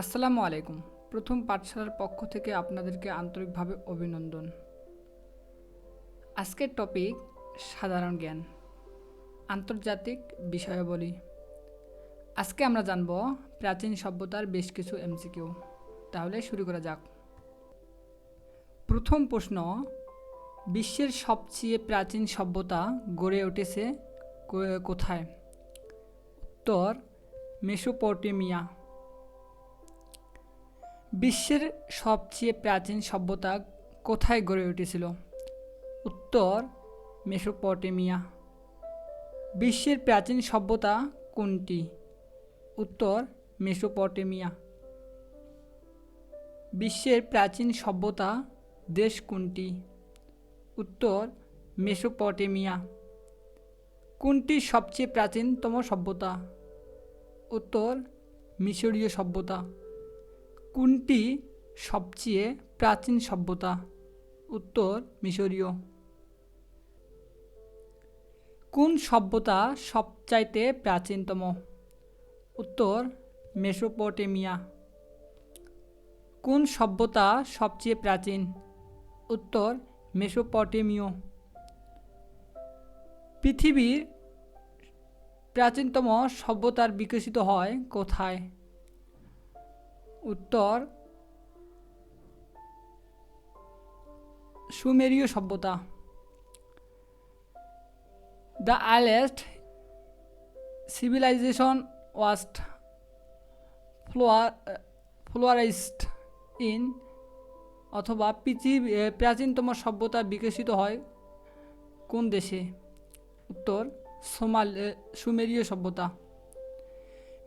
আসসালামু আলাইকুম। প্রথম পাঠশালার পক্ষ থেকে আপনাদেরকে আন্তরিকভাবে অভিনন্দন। আজকের টপিক সাধারণ জ্ঞান, আন্তর্জাতিক বিষয়াবলী। আজকে আমরা জানব প্রাচীন সভ্যতার বেশ কিছু এমসিকিউ। তাহলে শুরু করা যাক। প্রথম প্রশ্ন, বিশ্বের সবচেয়ে প্রাচীন সভ্যতা গড়ে উঠেছে কোথায়? উত্তর, মেসোপটেমিয়া। বিশ্বের সবচেয়ে প্রাচীন সভ্যতা কোথায় গড়ে উঠেছিল? উত্তর, মেসোপটেমিয়া। বিশ্বের প্রাচীন সভ্যতা কোনটি? উত্তর, মেসোপটেমিয়া। বিশ্বের প্রাচীন সভ্যতা দেশ কোনটি? উত্তর, মেসোপটেমিয়া। কোনটি সবচেয়ে প্রাচীনতম সভ্যতা? উত্তর, মিশরীয় সভ্যতা। কোনটি সবচেয়ে প্রাচীন সভ্যতা? উত্তর, মিশরীয়। কোন সভ্যতা সবচাইতে প্রাচীনতম? উত্তর, মেসোপটেমিয়া। কোন সভ্যতা সবচেয়ে প্রাচীন? উত্তর, মেসোপটেমীয়। পৃথিবীর প্রাচীনতম সভ্যতার বিকশিত হয় কোথায়? উত্তর, সুমেরীয় সভ্যতা। The earliest civilization was flourished in অথবা পৃথিবী প্রাচীনতম সভ্যতা বিকশিত হয় কোন দেশে? উত্তর, সোমাল সুমেরীয় সভ্যতা।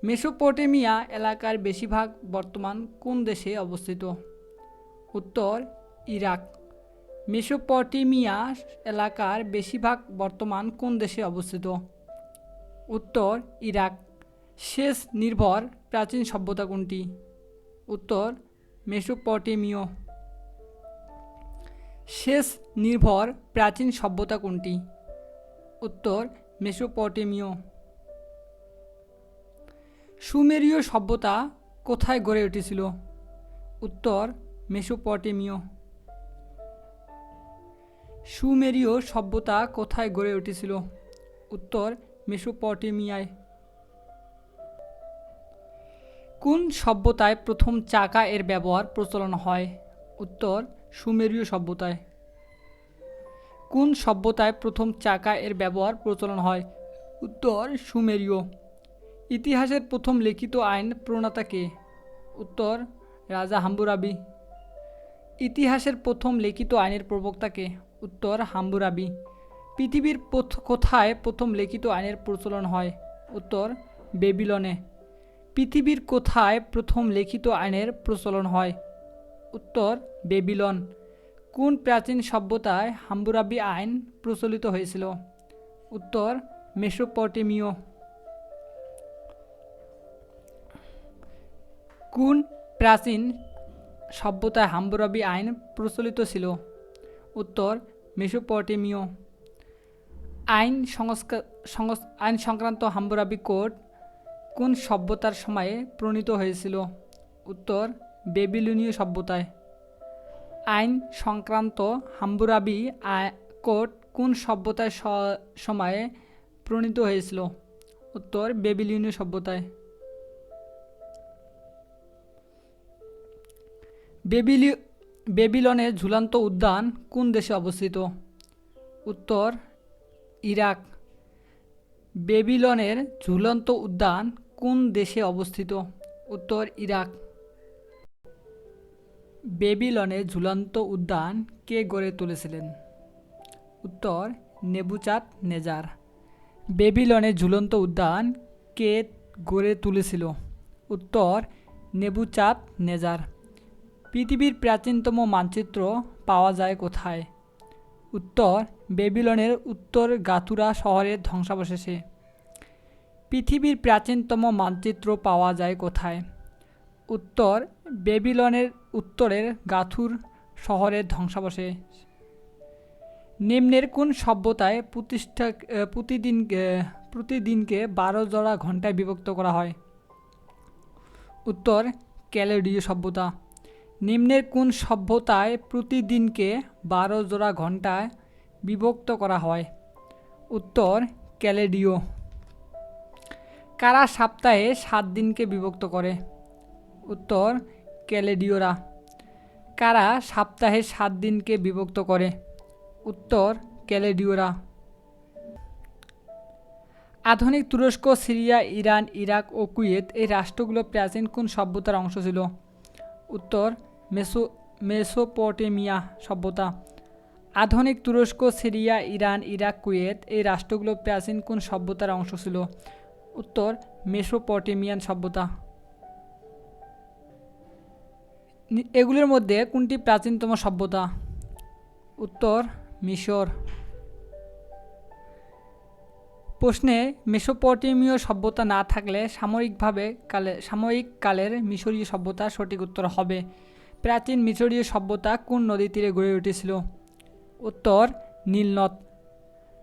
মেসোপটেমিয়া এলাকার বেশিরভাগ বর্তমান কোন দেশে অবস্থিত? উত্তর, ইরাক। মেসোপটেমিয়া এলাকার বেশিরভাগ বর্তমান কোন দেশে অবস্থিত? উত্তর, ইরাক। শেষ নির্ভর প্রাচীন সভ্যতা কোনটি? উত্তর, মেসোপটেমীয়। শেষ নির্ভর প্রাচীন সভ্যতা কোনটি? উত্তর, মেসোপটেমীয়। সুমেরীয় সভ্যতা কোথায় গড়ে উঠেছিল? উত্তর মেসোপটেমীয়। সুমেরীয় সভ্যতা কোথায় গড়ে উঠেছিল? উত্তর মেসোপটেমিয়ায়। কোন সভ্যতায় প্রথম চাকা এর ব্যবহার প্রচলন হয়? উত্তর সুমেরীয় সভ্যতায়। কোন সভ্যতায় প্রথম চাকা এর ব্যবহার প্রচলন হয়? উত্তর সুমেরীয়। ইতিহাসের প্রথম লিখিত আইন প্রণেতা কে উত্তর, রাজা হাম্বুরাবি। ইতিহাসের প্রথম লিখিত আইনের প্রবক্তা কে উত্তর, হাম্বুরাবি। পৃথিবীর কোথায় প্রথম লিখিত আইনের প্রচলন হয়? উত্তর, বেবিলনে। পৃথিবীর কোথায় প্রথম লিখিত আইনের প্রচলন হয়? উত্তর, বেবিলন। কোন প্রাচীন সভ্যতায় হাম্বুরাবি আইন প্রচলিত হয়েছিল? উত্তর, মেসোপটেমীয়। কোন প্রাচীন সভ্যতায় হাম্বুরাবি আইন প্রচলিত ছিল? উত্তর, মেসোপটেমীয়। আইন সংস্কার সংস- আইন সংক্রান্ত হাম্বুরাবি কোড কোন সভ্যতার সময়ে প্রণীত হয়েছিল? উত্তর, বেবিলনীয় সভ্যতায়। আইন সংক্রান্ত হাম্বুরাবি কোড কোন সভ্যতার স- সময়ে প্রণীত হয়েছিল? উত্তর, বেবিলনীয় সভ্যতায়। বেবিলি বেবিলনের ঝুলন্ত উদ্যান কোন দেশে অবস্থিত? উত্তর, ইরাক। বেবিলনের ঝুলন্ত উদ্যান কোন দেশে অবস্থিত? উত্তর, ইরাক। বেবিলনের ঝুলন্ত উদ্যান কে গড়ে তুলেছিলেন? উত্তর, নেবুচাঁদ নেজার। বেবিলনের ঝুলন্ত উদ্যান কে গড়ে তুলেছিল? উত্তর, নেবুচাঁদ নেজার। পৃথিবীর প্রাচীনতম মানচিত্র পাওয়া যায় কোথায়? উত্তর, বেবিলনের উত্তর গাতুরা শহরের ধ্বংসাবশেষে। পৃথিবীর প্রাচীনতম মানচিত্র পাওয়া যায় কোথায়? উত্তর, বেবিলনের উত্তরের গাথুর শহরের ধ্বংসাবশেষ। নিম্নের কোন সভ্যতায় প্রতিষ্ঠা প্রতিদিন প্রতিদিনকে বারো জোড়া ঘন্টায় বিভক্ত করা হয়? উত্তর, ক্যালেডীয় সভ্যতা। নিম্নের কোন সভ্যতায় প্রতিদিনকে বারো জোড়া ঘন্টায় বিভক্ত করা হয়? উত্তর, ক্যালেডীয়। কারা সপ্তাহে সাত দিনকে বিভক্ত করে? উত্তর, ক্যালেডীয়রা। কারা সপ্তাহে সাত দিনকে বিভক্ত করে? উত্তর, ক্যালেডীয়রা। আধুনিক, তুরস্ক, সিরিয়া, ইরান, ইরাক ও কুয়েত এই রাষ্ট্রগুলো প্রাচীন কোন সভ্যতার অংশ ছিল? উত্তর মেসো, মেসোপটেমিয়া সভ্যতা। আধুনিক তুরস্ক, সিরিয়া, ইরান, ইরাক, কুয়েত এই রাষ্ট্রগুলো প্রাচীন কোন সভ্যতার অংশ ছিল? উত্তর, মেসোপটেমিয়ান সভ্যতা। এগুলির মধ্যে কোনটি প্রাচীনতম সভ্যতা? উত্তর, মিশর। প্রশ্নে, মেসোপটেমীয় সভ্যতা না থাকলে সাময়িকভাবে কালে, সাময়িক কালের মিশরীয় সভ্যতা সঠিক উত্তর হবে। প্রাচীন মিশরীয় সভ্যতা কোন নদী তীরে গড়ে উঠেছিল? উত্তর নীলনদ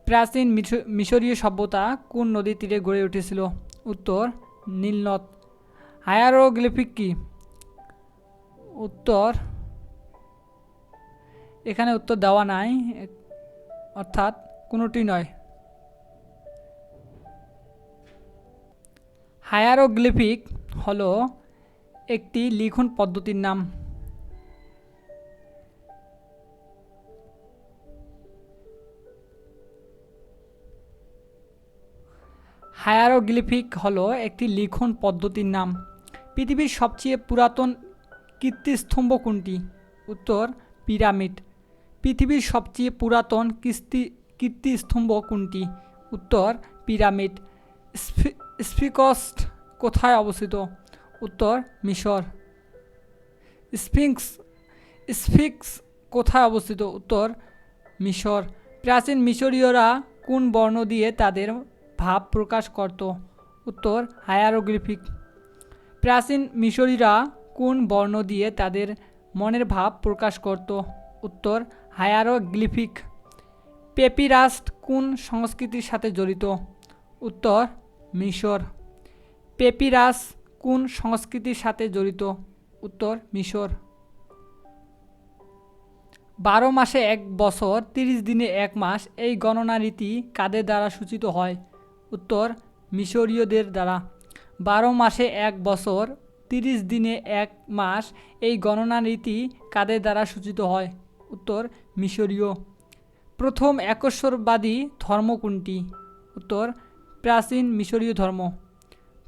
প্রাচীন মিশ- মিশরীয় সভ্যতা কোন নদী তীরে গড়ে উঠেছিল? উত্তর নীলনদ হায়ারোগ্লিফিক কি? উত্তর, এখানে উত্তর দেওয়া নাই, অর্থাৎ কোনোটি নয়। হায়ারোগ্লিফিক হলো একটি লিখন পদ্ধতির নাম। হায়ারোগ্লিফিক হলো একটি লিখন পদ্ধতির নাম। পৃথিবীর সবচেয়ে পুরাতন কীর্তিস্তম্ভ কোনটি? উত্তর, পিরামিড। পৃথিবীর সবচেয়ে পুরাতন কীর্তি কীর্তিস্তম্ভ কোনটি? উত্তর, পিরামিড। স্ফিকস্ট কোথায় অবস্থিত? উত্তর, মিশর। স্ফিংস, স্ফিক্স কোথায় অবস্থিত? উত্তর, মিশর। প্রাচীন মিশরীয়রা কোন বর্ণ দিয়ে তাদের ভাব প্রকাশ করত। উত্তর, হায়ারোগ্লিফিক। প্রাচীন মিশরীরা কোন বর্ণ দিয়ে তাদের মনের ভাব প্রকাশ করত? উত্তর, হায়ারোগ্লিফিক। পেপিরাস্ট কোন সংস্কৃতির সাথে জড়িত? উত্তর, মিশর। পেপিরাস কোন সংস্কৃতির সাথে জড়িত? উত্তর, মিশর। বারো মাসে এক বছর, তিরিশ দিনে এক মাস, এই গণনা রীতি কাদের দ্বারা সূচিত হয়? উত্তর মিশরীয়দের দ্বারা। বারো মাসে এক বছর, তিরিশ দিনে এক মাস এই গণনা রীতি কাদের দ্বারা সূচিত হয়? উত্তর মিশরীয়। প্রথম একশ্বরবাদী ধর্ম কোনটি? উত্তর প্রাচীন মিশরীয় ধর্ম।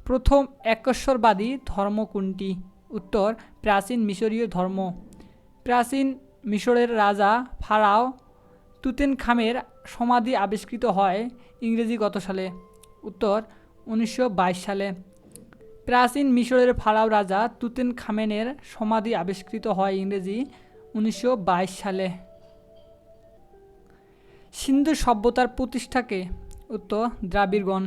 প্রথম একশ্বরবাদী ধর্ম কোনটি? উত্তর প্রাচীন মিশরীয় ধর্ম। প্রাচীন মিশরের রাজা ফারাও তুতেন খামের সমাধি আবিষ্কৃত হয় ইংরেজি কত সালে। উত্তর উনিশশো বাইশ সালে। প্রাচীন মিশরের ফারাও রাজা তুতেন খামেনের সমাধি আবিষ্কৃত হয় ইংরেজি উনিশশো বাইশ সালে। সিন্ধু সভ্যতার প্রতিষ্ঠাকে উত্তর দ্রাবিড়গণ।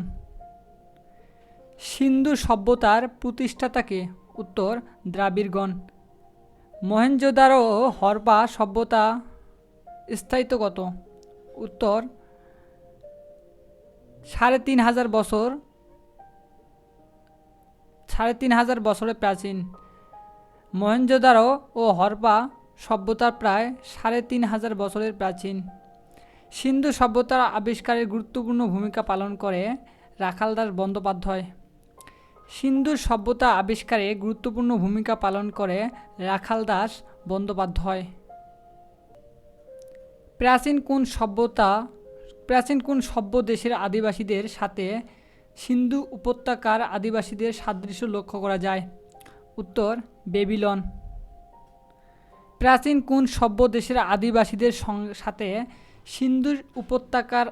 সিন্ধু সভ্যতার প্রতিষ্ঠাতাকে উত্তর দ্রাবিড়গণ। মহেঞ্জোদারো হরপা সভ্যতা স্থায়িত্বগত উত্তর সাড়ে তিন হাজার বছর, সাড়ে তিন হাজার বছরের প্রাচীন মহেঞ্জোদারো ও হরপা সভ্যতার প্রায় সাড়ে তিন হাজার বছরের প্রাচীন। সিন্ধু সভ্যতার আবিষ্কারের গুরুত্বপূর্ণ ভূমিকা পালন করে রাখালদাস বন্দ্যোপাধ্যায়। সিন্ধু সভ্যতা আবিষ্কারে গুরুত্বপূর্ণ ভূমিকা পালন করে রাখালদাস বন্দ্যোপাধ্যায়। প্রাচীন কোন সভ্যতা প্রাচীন কোন সভ্য দেশের আদিবাসীদের সাথে সিন্ধু উপত্যকার আদিবাসীদের সাদৃশ্য লক্ষ্য করা যায়? উত্তর, বেবিলন। প্রাচীন কোন সভ্য দেশের আদিবাসীদের সাথে সিন্ধু উপত্যকার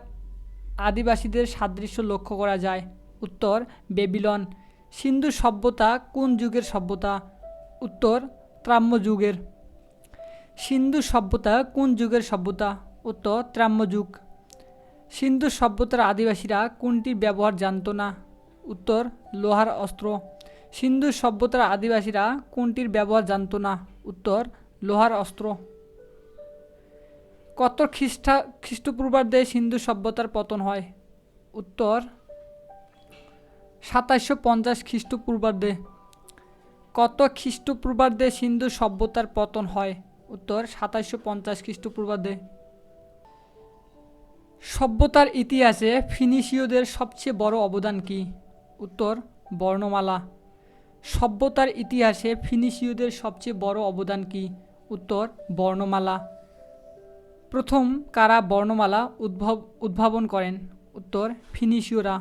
আদিবাসীদের সাদৃশ্য লক্ষ্য করা যায়? উত্তর, বেবিলন। সিন্ধু সভ্যতা কোন যুগের সভ্যতা? উত্তর, ত্রাম্য যুগের। সিন্ধু সভ্যতা কোন যুগের সভ্যতা? উত্তর, ত্রাম্য যুগ। সিন্ধু সভ্যতার আদিবাসীরা কোনটির ব্যবহার জানত না? উত্তর, লোহার অস্ত্র। সিন্ধু সভ্যতার আদিবাসীরা কোনটির ব্যবহার জানত না? উত্তর, লোহার অস্ত্র। কত খ্রিস্টা, খ্রিস্টপূর্বাব্দে সিন্ধু সভ্যতার পতন হয়? উত্তর, সাতাশশো পঞ্চাশ খ্রিস্টপূর্বাব্দে। কত খ্রিস্টপূর্বাব্দে সিন্ধু সভ্যতার পতন হয়? উত্তর, সাতাশশো পঞ্চাশ খ্রিস্টপূর্বাব্দে। সভ্যতার ইতিহাসে ফিনিশীয়দের সবচেয়ে বড় অবদান কি? উত্তর, বর্ণমালা। সভ্যতার ইতিহাসে ফিনিশীয়দের সবচেয়ে বড় অবদান কি? উত্তর, বর্ণমালা। প্রথম কারা বর্ণমালা উদ্ভব, উদ্ভাবন করেন? উত্তর, ফিনিশীয়রা।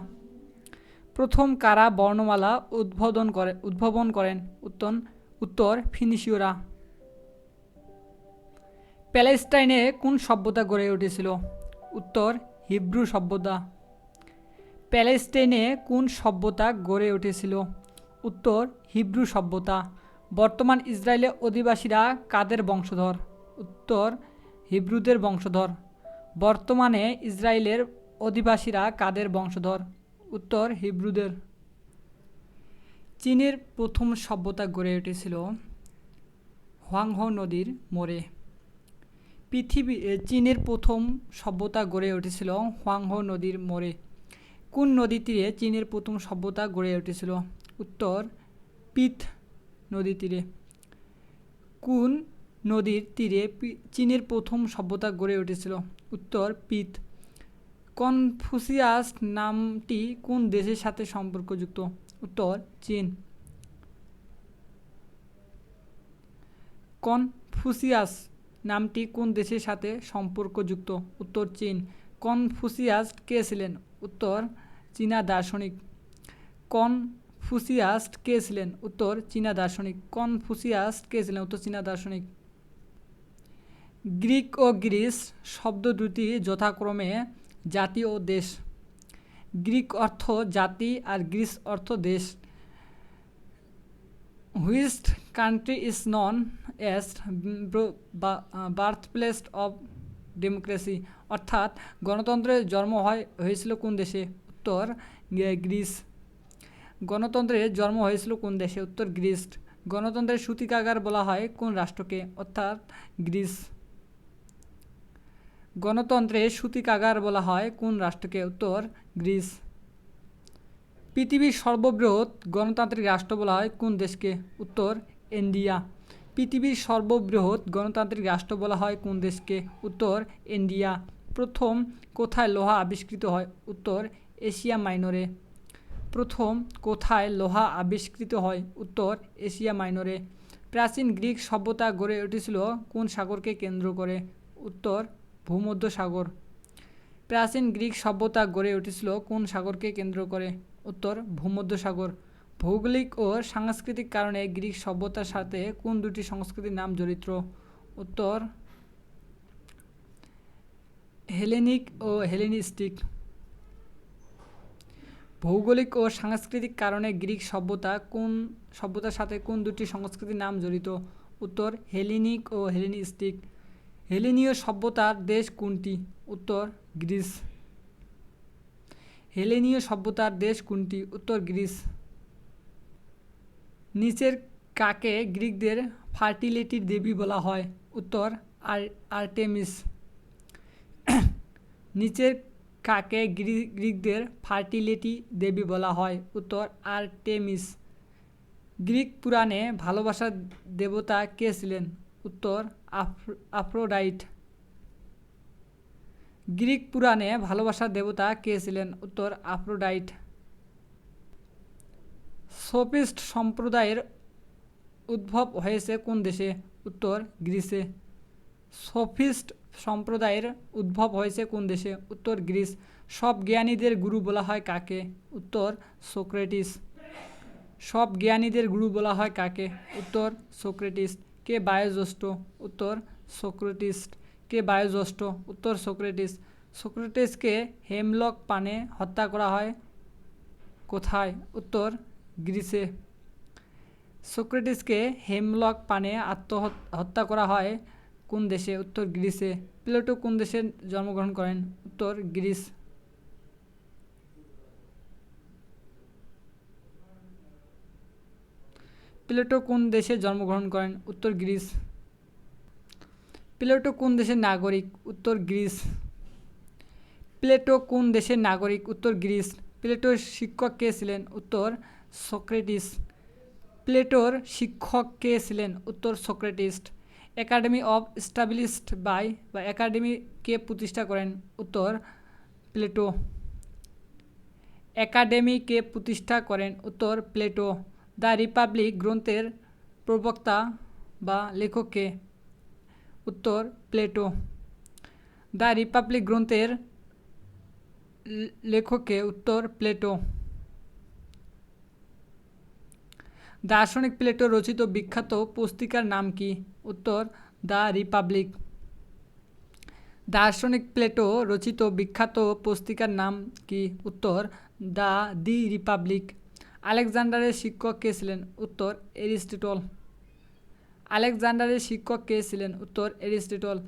প্রথম কারা বর্ণমালা উদ্বোধন করে, উদ্ভাবন করেন? উত্তর উত্তর, ফিনিশীয়রা। প্যালেস্টাইনে কোন সভ্যতা গড়ে উঠেছিল? উত্তর হিব্রু সভ্যতা। প্যালেস্টাইনে কোন সভ্যতা গড়ে উঠেছিল? উত্তর হিব্রু সভ্যতা। বর্তমান ইসরায়েলে অধিবাসীরা কাদের বংশধর? উত্তর হিব্রুদের বংশধর। বর্তমানে ইসরায়েলের অধিবাসীরা কাদের বংশধর? উত্তর হিব্রুদের। চীনের প্রথম সভ্যতা গড়ে উঠেছিল হোয়াংহো নদীর মোড়ে। পৃথিবী চীনের প্রথম সভ্যতা গড়ে উঠেছিল হোয়াংহো নদীর মোড়ে। কোন নদী তীরে চীনের প্রথম সভ্যতা গড়ে উঠেছিল? উত্তর, পিথ নদী তীরে কোন নদীর তীরে চীনের প্রথম সভ্যতা গড়ে উঠেছিল? উত্তর, পিথ। কনফুসিয়াস নামটি কোন দেশের সাথে সম্পর্কযুক্ত? উত্তর, চীন। কনফুসিয়াস নামটি কোন দেশের সাথে সম্পর্কযুক্ত? উত্তর চীন। কনফুসিয়াস কে ছিলেন? উত্তর, চীনা দার্শনিক। কনফুসিয়াস কে ছিলেন? উত্তর, চীনা দার্শনিক। কনফুসিয়াস কে ছিলেন? উত্তর, চীনা দার্শনিক। গ্রিক ও গ্রিস শব্দ দুটি যথাক্রমে জাতি ও দেশ। গ্রিক অর্থ জাতি আর গ্রিস অর্থ দেশ। Which country is known as birth place of democracy অর্থাৎ গণতন্ত্রের জন্ম হয়, হয়েছিল কোন দেশে? উত্তর গ্রিস। গণতন্ত্রের জন্ম হয়েছিল কোন দেশে? উত্তর গ্রিস। গণতন্ত্রের সূতিকাগার বলা হয় কোন রাষ্ট্রকে? অর্থাৎ গ্রিস। গণতন্ত্রের সূতিকাগার বলা হয় কোন রাষ্ট্রকে? উত্তর গ্রিস। পৃথিবীর সর্ববৃহৎ গণতান্ত্রিক রাষ্ট্র বলা হয় কোন দেশকে? উত্তর ইন্ডিয়া। পৃথিবীর সর্ববৃহৎ গণতান্ত্রিক রাষ্ট্র বলা হয় কোন দেশকে? উত্তর, ইন্ডিয়া। প্রথম, কোথায় লোহা আবিষ্কৃত হয়? উত্তর, এশিয়া মাইনরে। প্রথম, কোথায় লোহা আবিষ্কৃত হয়? উত্তর, এশিয়া মাইনরে। প্রাচীন গ্রিক সভ্যতা গড়ে উঠেছিল কোন সাগরকে কেন্দ্র করে? উত্তর, ভূমধ্য সাগর। প্রাচীন গ্রিক সভ্যতা গড়ে উঠেছিল কোন সাগরকে কেন্দ্র করে? উত্তর, ভূমধ্য সাগর। ভৌগোলিক ও সাংস্কৃতিক কারণে গ্রিক সভ্যতার সাথে কোন দুটি সংস্কৃতির নাম জড়িত? উত্তর, হেলেনিক ও হেলেনিস্টিক। ভৌগোলিক ও সাংস্কৃতিক কারণে গ্রিক সভ্যতা কোন, সভ্যতার সাথে কোন দুটি সংস্কৃতির নাম জড়িত? উত্তর, হেলেনিক ও হেলেনিস্টিক। হেলেনীয় সভ্যতার দেশ কোনটি? উত্তর, গ্রিস। হেলেনীয় সভ্যতার দেশ কোনটি? উত্তর, গ্রিস। নিচের কাকে গ্রিকদের ফার্টিলিটির দেবী বলা হয়, উত্তর আর, আর্টেমিস। নিচের কাকে গ্রি- গ্রিকদের ফার্টিলিটি দেবী বলা হয়, উত্তর আর্টেমিস। গ্রিক পুরাণে ভালোবাসার দেবতা কে ছিলেন? উত্তর আফ্র- আফ্রোডাইট। গ্রিক পুরাণে ভালোবাসার দেবতা কে ছিলেন? উত্তর আফ্রোডাইট। সোফিস্ট সম্প্রদায়ের উদ্ভব হয়েছে কোন দেশে? উত্তর গ্রিসে। সোফিস্ট সম্প্রদায়ের উদ্ভব হয়েছে কোন দেশে? উত্তর গ্রিস। সব জ্ঞানীদের গুরু বলা হয় কাকে? উত্তর সোক্রেটিস। সব জ্ঞানীদের গুরু বলা হয় কাকে? উত্তর সোক্রেটিস। কে বায়োজ্যেষ্ঠ? উত্তর সোক্রেটিস। কে বায়োজ্যেষ্ঠ? উত্তর সোক্রেটিস। সোক্রেটিসকে হেমলক পানে হত্যা করা হয়। কোথায়? উত্তর গ্রিসে সোক্রেটিসকে হেমলক পানে আত্মহত্যা করা হয়। কোন দেশে? উত্তর গ্রিসে প্লেটো কোন দেশে জন্মগ্রহণ করেন? উত্তর গ্রিস। প্লেটো কোন দেশে জন্মগ্রহণ করেন? উত্তর গ্রিস। প্লেটো কোন দেশের নাগরিক? উত্তর গ্রিস। প্লেটো কোন দেশের নাগরিক? উত্তর গ্রিস। প্লেটোর শিক্ষক কে ছিলেন? উত্তর সক্রেটিস। প্লেটোর শিক্ষক কে ছিলেন? উত্তর Socrates. Academy of established by বা একাডেমি কে প্রতিষ্ঠা করেন? উত্তর প্লেটো। একাডেমি কে প্রতিষ্ঠা করেন? উত্তর প্লেটো। দ্য রিপাবলিক গ্রন্থের প্রবক্তা বা লেখক কে? উত্তর প্লেটো। দ্য রিপাবলিক গ্রন্থের লেখককে উত্তর প্লেটো। দার্শনিক প্লেটো রচিত বিখ্যাত পুস্তিকার নাম কি? উত্তর, দ্য রিপাবলিক। দার্শনিক প্লেটো রচিত বিখ্যাত পুস্তিকার নাম কি? উত্তর, দ্য দি রিপাবলিক। আলেকজান্ডারের শিক্ষক কে ছিলেন? উত্তর, এরিস্টটল। আলেকজান্ডারের শিক্ষক কে ছিলেন? উত্তর, এরিস্টটল।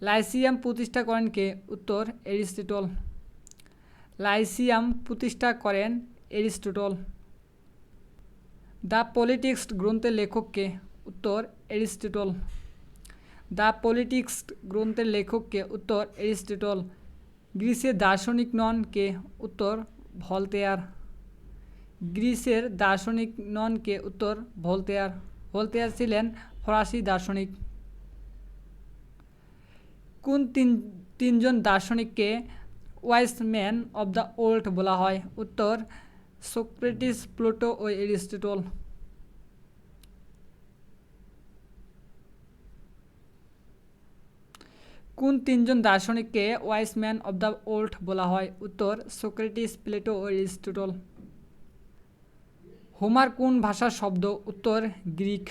লাইসিয়াম প্রতিষ্ঠা করেন কে? উত্তর, এরিস্টটল। লাইসিয়াম প্রতিষ্ঠা করেন এরিস্টটল। দ্য পলিটিক্স গ্রন্থের লেখককে, উত্তর এরিস্টটল। দ্য পলিটিক্স গ্রন্থের লেখককে, উত্তর এরিস্টটল। গ্রিসের দার্শনিক নন কে উত্তর ভলতেয়ার। গ্রিসের দার্শনিক নন কে উত্তর ভলতেয়ার। ভলতেয়ার ছিলেন ফরাসি দার্শনিক। কোন তিন, তিনজন দার্শনিককে wise man of the old বলা হয়? উত্তর সোক্রেটিস প্লুটো ও এরিস্টটল কোন তিনজন দার্শনিককে wise man of the old বলা হয়? উত্তর সোক্রেটিস প্লেটো ও এরিস্টটল হোমার কোন ভাষার শব্দ? উত্তর গ্রিক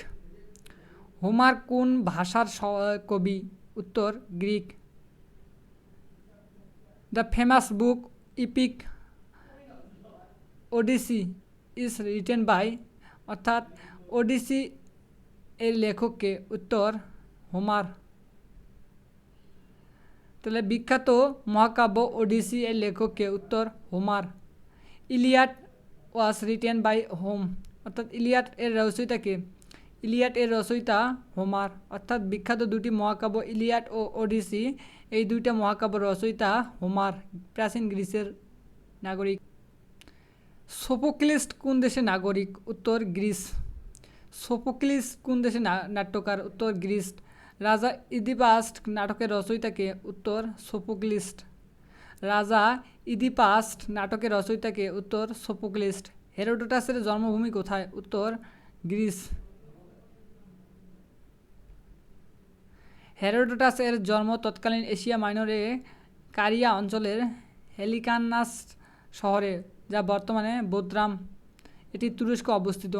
হোমার কোন ভাষার কবি? উত্তর Greek the famous book epic Odyssey is written by অর্থাৎ ওডিসি এর লেখককে উত্তর হোমার। তাহলে বিখ্যাত মহাকাব্য ওডিসি এর লেখককে উত্তর Homer. Iliad was written by Homer অর্থাৎ ইলিয়াট এর রচয়িতাকে। ইলিয়াট এর রচয়িতা হোমার, অর্থাৎ বিখ্যাত দুটি মহাকাব্য ইলিয়াট ও ওডিসি এই দুইটা মহাকাব্য রচয়িতা হোমার, প্রাচীন গ্রিসের নাগরিক। সোফোক্লিস কোন দেশের নাগরিক? উত্তর গ্রিস। সোফোক্লিস কোন দেশের না- নাট্যকার? উত্তর গ্রিস। রাজা ইদিপাস্ট নাটকের রচয়িতাকে উত্তর সোফোক্লিস্ট রাজা ইদিপাস্ট নাটকের রচয়িতাকে উত্তর সোফোক্লিস্ট হেরোডোটাসের জন্মভূমি কোথায়? উত্তর গ্রিস। হেরোডোটাস এর জন্ম তৎকালীন এশিয়া মাইনরে কারিয়া অঞ্চলের হেলিকানাস শহরে। যা বর্তমানে বোদ্রাম, এটি তুরস্ক অবস্থিত।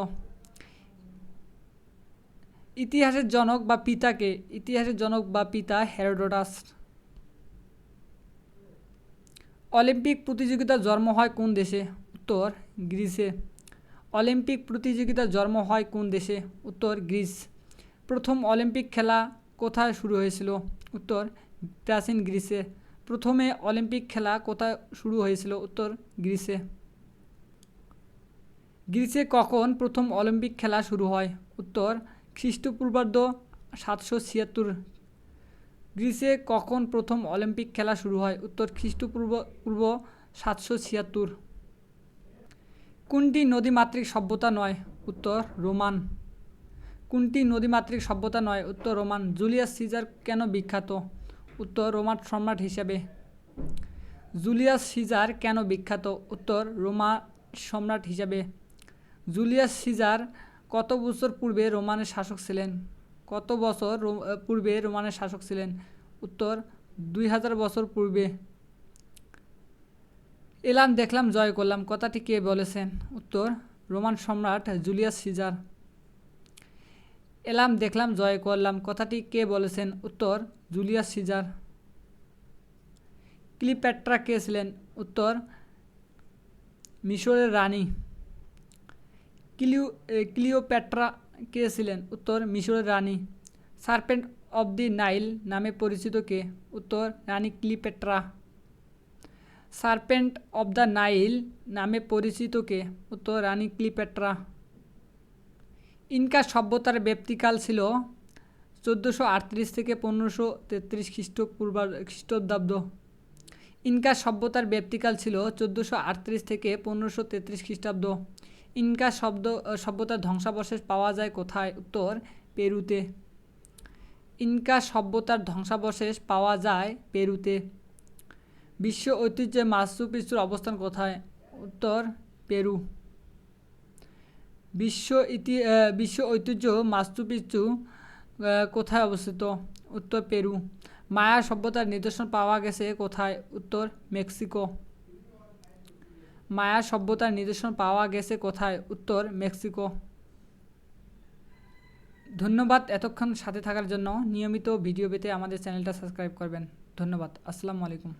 ইতিহাসের জনক বা পিতাকে, ইতিহাসের জনক বা পিতা হেরোডোটাস। অলিম্পিক প্রতিযোগিতার জন্ম হয় কোন দেশে? উত্তর, গ্রিসে। অলিম্পিক প্রতিযোগিতার জন্ম হয় কোন দেশে? উত্তর, গ্রিস। প্রথম অলিম্পিক খেলা কোথায় শুরু হয়েছিল? উত্তর, প্রাচীন গ্রিসে। প্রথমে অলিম্পিক খেলা কোথায় শুরু হয়েছিল? উত্তর, গ্রিসে। গ্রিসে কখন প্রথম অলিম্পিক খেলা শুরু হয়? উত্তর, খ্রিস্টপূর্বাব্দ সাতশো ছিয়াত্তর। গ্রিসে কখন প্রথম অলিম্পিক খেলা শুরু হয়? উত্তর খ্রিস্টপূর্ব পূর্ব সাতশো ছিয়াত্তর। কোনটি নদীমাতৃক সভ্যতা নয়? উত্তর, রোমান। কোনটি নদীমাতৃক সভ্যতা নয়? উত্তর, রোমান। জুলিয়াস সিজার কেন বিখ্যাত? উত্তর, রোমান সম্রাট হিসেবে। জুলিয়াস সিজার কেন বিখ্যাত? উত্তর রোমা সম্রাট হিসাবে। জুলিয়াস সিজার কত বছর পূর্বে রোমানের শাসক ছিলেন? কত বছর পূর্বে রোমানের শাসক ছিলেন? উত্তর, দুই হাজার বছর পূর্বে। এলাম দেখলাম, জয় করলাম। কথাটি কে বলেছেন? উত্তর, রোমান সম্রাট জুলিয়াস সিজার। এলাম দেখলাম, জয় করলাম। কথাটি কে বলেছেন? উত্তর, জুলিয়াস সিজার। ক্লিপ্যাট্রা কে ছিলেন? উত্তর, মিশরের রানী। ক্লিও ক্লিওপ্যাট্রা কে ছিলেন? উত্তর, মিশরের রানী। সার্পেন্ট অব দি নাইল নামে পরিচিত কে? উত্তর, রানী Cleopatra. Serpent of the Nile নামে পরিচিত কে? উত্তর, রানী ক্লিপেট্রা। ইনকা সভ্যতার ব্যাপ্তিকাল ছিল চোদ্দোশো আটত্রিশ থেকে পনেরোশো তেত্রিশ খ্রিস্টপূর্বা খ্রিস্টাব্দ ইনকা সভ্যতার ব্যাপ্তিকাল ছিল চোদ্দোশো আটত্রিশ থেকে পনেরোশো তেত্রিশ খ্রিস্টাব্দ। ইনকা শব্দ সভ্যতার ধ্বংসাবশেষ পাওয়া যায় কোথায়? উত্তর পেরুতে। ইনকা সভ্যতার ধ্বংসাবশেষ পাওয়া যায় পেরুতে। বিশ্ব ঐতিহ্যে মাচু পিচ্চুর অবস্থান কোথায়? উত্তর পেরু। বিশ্ব ইতি বিশ্ব ঐতিহ্য পিচ্চু আহ, কোথায় অবস্থিত? উত্তর পেরু। মায়া সভ্যতার নিদর্শন পাওয়া গেছে কোথায়? উত্তর মেক্সিকো। মায়া সভ্যতার নিদর্শন পাওয়া গেছে কোথায়? উত্তর, মেক্সিকো। ধন্যবাদ এতক্ষণ সাথে থাকার জন্য। নিয়মিত ভিডিও পেতে আমাদের চ্যানেলটা সাবস্ক্রাইব করবেন। ধন্যবাদ। আসসালামু আলাইকুম।